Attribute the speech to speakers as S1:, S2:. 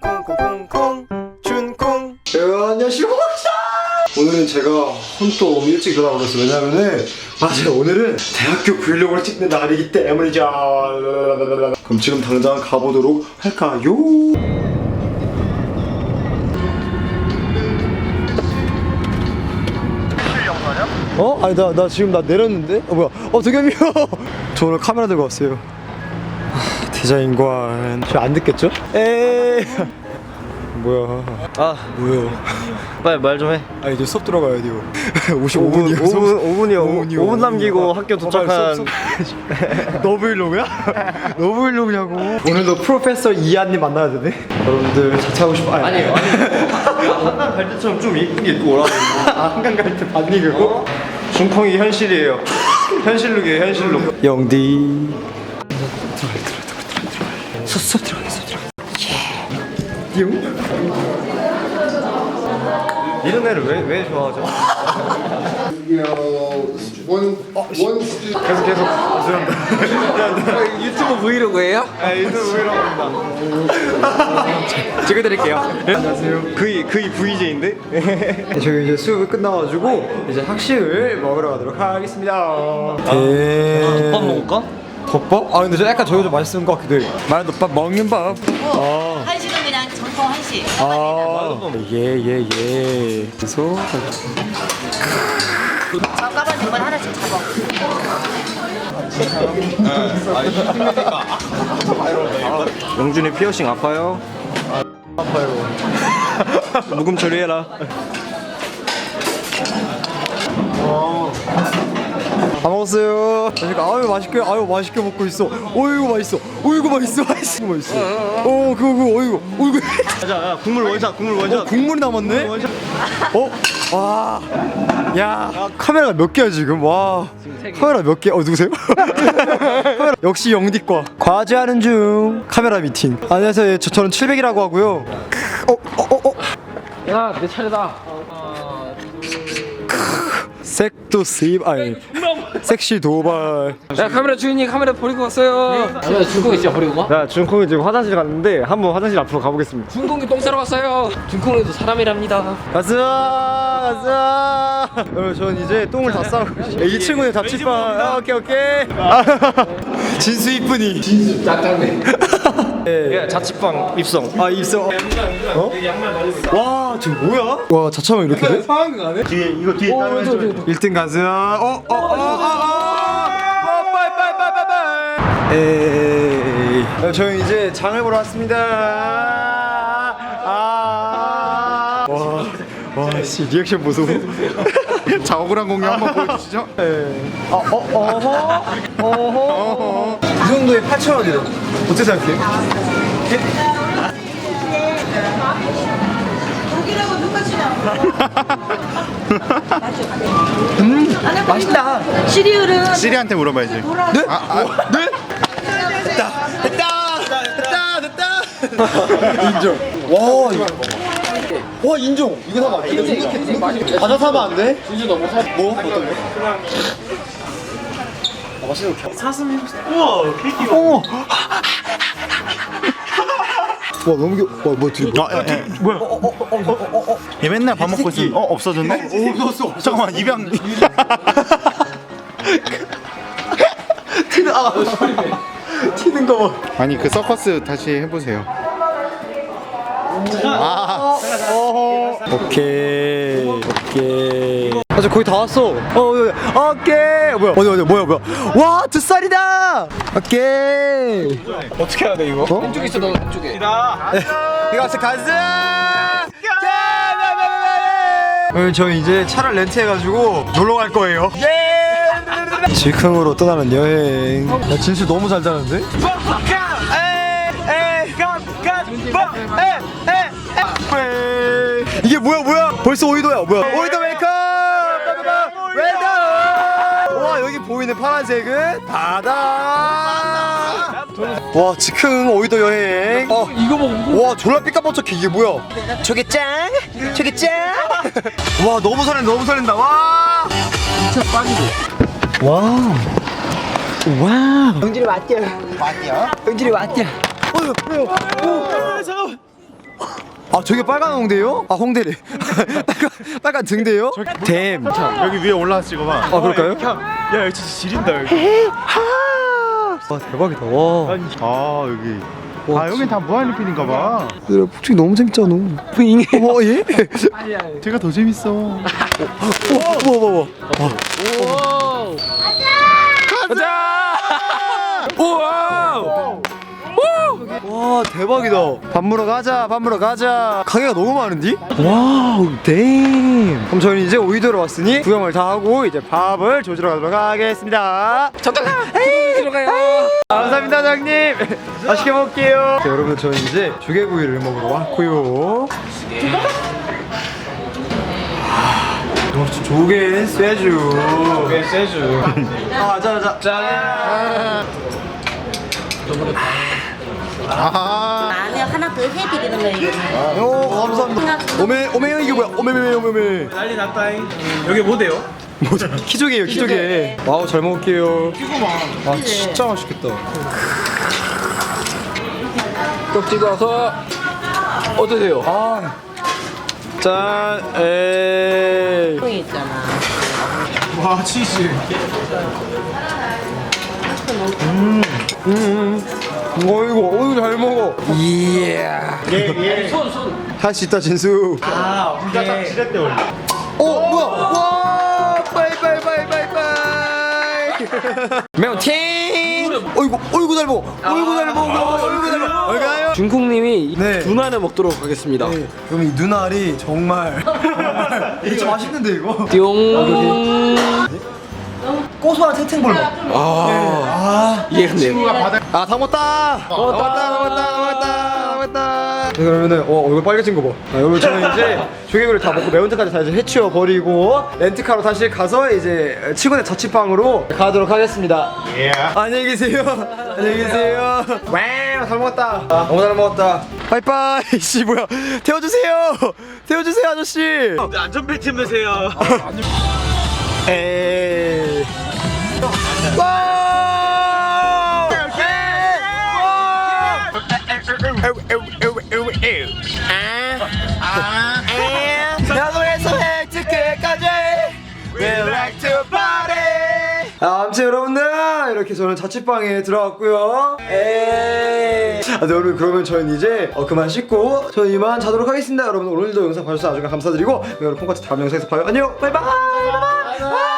S1: 콩콩콩콩콩 준콩
S2: 네, 안녕하세요 오늘은 제가 혼또 너무 일찍 일어나버렸어요 왜냐면은 맞아요. 오늘은 대학교 브이로그를 찍는 날이기 때문이죠. 그럼 지금 당장 가보도록 할까요? 어? 아니 나, 나 지금 나 내렸는데? 어 뭐야? 어 도겸이 형 저 오늘 카메라 들고 왔어요 아, 디자인관 저안 듣겠죠? 에이. 뭐야.
S1: 아.
S2: 뭐야.
S1: 빨리 말 좀 해.
S2: 아 이제 수업 들어가야 돼요. 55분이요.
S1: 5분 5분이요. 5분 남기고 학교 도착한
S2: 너 브이로그야? 너 브이로그냐고. 오늘도 프로페서 이한님 만나야 되네. 여러분들 자차하고 싶어. 아니
S1: 아니에요. 한남 갈 때처럼 좀 이쁘게 입고 오라고.
S2: 아, 한강 갈때 반니 그거?
S1: 중콩이 현실이에요. 현실룩이에요 현실룩.
S2: 영디. 들어가 들어가 수업 수업 들어가 수업 들어가 예
S1: 이런 애를 왜, 왜 좋아하죠?
S3: you know, one one student.
S1: 계속 계속 죄송합니다
S4: 유튜브 브이로그예요?
S1: 아 유튜브 브이로그입니다
S4: 찍어드릴게요.
S1: 안녕하세요 그이 그이 VJ인데?
S2: 저희 이제 수업이 끝나가지고 이제 학식을 먹으러 가도록 하겠습니다 대...
S1: 밥 먹을까?
S2: 덮밥? 아 근데 저 약간 저게 좀 맛있는 것 같기도 해 마른 덮밥 먹는 밥 아.
S5: 한식은 그냥 전통 한식.
S2: 아, 예, 예, 예. 그래서
S5: 잠깐만 정말 하나씩 잡아.
S1: 영준이 피어싱 아파요?
S2: 아파요.
S1: 묵음 처리해라
S2: 다 먹었어요. 그러니까 아유 맛있게, 아유 맛있게 먹고 있어. 어이구 맛있어. 어이구 맛있어. 맛있어. 맛있어. 어, 그거 그거 어이구. 어이구.
S1: 자, 야, 국물 원샷 국물 원샷
S2: 어, 국물이 남았네.
S1: 원샷
S2: 어, 와. 야, 카메라가 몇 개야 지금? 와. 카메라 몇 개? 어 누구세요? 카메라. 역시 영디과. 과제하는 중. 카메라 미팅. 안녕하세요. 저, 저는 700이라고 하고요. 어, 어, 어, 어.
S4: 야, 내 차례다.
S2: 색도 세입 아니 섹시 도발
S4: 야, 카메라 주인이 카메라 버리고 왔어요. 카메라 중콩이 진짜 버리고 가?
S1: 야 준콩이 지금 화장실 갔는데 한번 화장실 앞으로 가보겠습니다
S4: 중콩이 똥 싸러 왔어요. 중콩이도 사람이랍니다.
S2: 가자 가자 여러분 저는 이제 똥을 다 싸고 이 친구는 잡지빵 아, 오케이 오케이 아, 진수 이쁜이 진수
S4: 짱짱네.
S1: 야 자취방 입성.
S2: 아 입성. 어? 와 지금 뭐야? 와 자차만 이렇게 돼?
S1: 뒤에 이거 뒤에 따로 해줘
S2: 1등 가자 어어 어 어 어 빨 빨 빨 빨 빨 에이. 야, 저희 이제 장을 보러 왔습니다. 아. 와 와 씨 리액션 보소.
S3: 자 억울한 공유 한번 보여주시죠.
S2: 어, 어, 어허, 어허. 이 정도에 8,000원이래. 어떻게 생각해? 맛있다.
S5: 시리얼은
S3: 시리한테 물어봐야지.
S2: 네? 네? 됐다, 됐다, 됐다, 됐다. 인정. 와, 이거. 와, 인정. 이거 사면 안 돼. 과자 사면 안 돼?
S4: 진주 너무 사.
S2: 뭐? 어떤 거? 아, 맛있는 거. 사슴 해보세요. 우와, 케이크. 어. 와 너무 귀여. 와 뭐야 뒤에
S3: 아, 예, 예. 뭐야? 얘 맨날 밥 먹고 있으면 어 없어졌네? 없었어. 잠깐만 입양.
S2: 튀는 아 튀는 거. 봐.
S3: 아니 그 서커스 다시 해보세요. 아,
S2: 오케이 오케이. 아저 거의 다 왔어. 어. 오케이. 뭐야 어디 어디 뭐야 뭐야. 와 두 살이다. 오케이.
S1: 어떻게 해야 돼 이거?
S4: 왼쪽에 있어, 너 왼쪽에.
S2: 이거 와서 가자. 오늘 저희 이제 차를 렌트해가지고 놀러 갈 거예요. 예. 즉흥으로 떠나는 여행. 야, 진수 너무 잘 자는데? 이게 뭐야 뭐야? 벌써 오이도야 뭐야? 오이도 와 보이는 파란색은 바다. 와 즉흥 오이도 여행. 어.
S4: 이거 먹고.
S2: 와 졸라 삐까뻔쩍해 이게 뭐야 저게 짱 저게 짱 와 너무 설렌다 너무 설렌다 와 진짜 빠지고 와우 와우
S5: 영준이 왔죠. 왔죠. 영준이 왔죠.
S2: 어휴 어휴 오 잠깐만 아 저게 빨간 홍대요? 아 홍대래. 빨간, 빨간 등대요? 댐.
S3: 여기 위에 올라와서 찍어봐
S2: 아 그럴까요?
S3: 야 여기 진짜 지린다 여기.
S2: 와 대박이다. 와.
S3: 아 여기.
S2: 와,
S3: 아 여긴 다 무한리필인가 봐.
S2: 얘들아 폭죽이 너무 재밌잖아 어 예?
S3: 제가 더 재밌어.
S2: 우와 우와 우와
S4: 가자! 우와!
S2: 와 대박이다. 밥 먹으러 가자 밥 먹으러 가자. 가게가 너무 많은디? 와우 댐 그럼 저희는 이제 오이도로 왔으니 구경을 다 하고 이제 밥을 조지러 가도록 하겠습니다.
S4: 잠깐! 들어가요!
S2: 감사합니다 사장님. 맛있게 먹을게요. 자, 여러분 저는 이제 조개구이를 먹으러 왔고요. 아, 조개 쇠주. 조개 쇠주. 아 자자 자
S5: 안에 하나 더 해드리는 거예요.
S2: 오 감사합니다 오메 오메 이게 뭐야 오메메 오메메
S1: 난리 났다잉. 여기 뭐 돼요?
S2: 뭐죠? 키조개예요 키조개 와우 잘 먹을게요 아 진짜 맛있겠다
S4: 꼭 찍어서 어떠세요?
S2: 아. 짠 에이
S5: 이 있잖아.
S3: 와 치즈
S2: 어이구 어이구 잘 먹어. 이야. 할수 있다 진수.
S3: 아 진짜 딱 지렛대 올려
S2: 어 뭐야? 와 빠이빠이 빠이빠이 매운팀 어이구 어이구 잘 먹어. 어이구 잘 먹어. 어이구 잘 먹어. 어이가요?
S4: 중국님이
S2: 네.
S4: 두난을 먹도록 하겠습니다.
S2: 네, 그럼 이 눈알이 정말 정말 이거 좀 맛있는데 이거?
S4: 띠용.
S2: 고소한 태탱볼먹
S4: 아, 이게 근데
S2: 아, 다 먹었다. 다 먹었다, 다 먹었다, 다 먹었다, 다 먹었다. 그러면은 어 얼굴 빨개진 거 봐. 아, 여러분 저는 이제 조개구이를 다 먹고 매운탕까지 다 이제 해치워 버리고 렌트카로 다시 가서 이제 친구네 자취방으로 가도록 하겠습니다.
S3: 예
S2: 안녕히 계세요. 안녕히 계세요. 와우, 잘 먹었다. 아, 너무 잘 먹었다. 빠이빠이. 씨 뭐야? 태워주세요. 태워주세요 아저씨.
S1: 안전벨트 매세요.
S2: 에이. 와! 야도에서 획득까지 We like to party 아, 아무튼 여러분들 이렇게 저는 자취방에 들어왔고요. 에이 아, 네, 여러분 그러면 저는 이제 어, 그만 씻고 저는 이만 자도록 하겠습니다. 여러분 오늘도 영상 봐주셔서 아주 감사드리고 여러분 폰카트 다음 영상에서 봐요. 안녕! 바이바이! 바이바이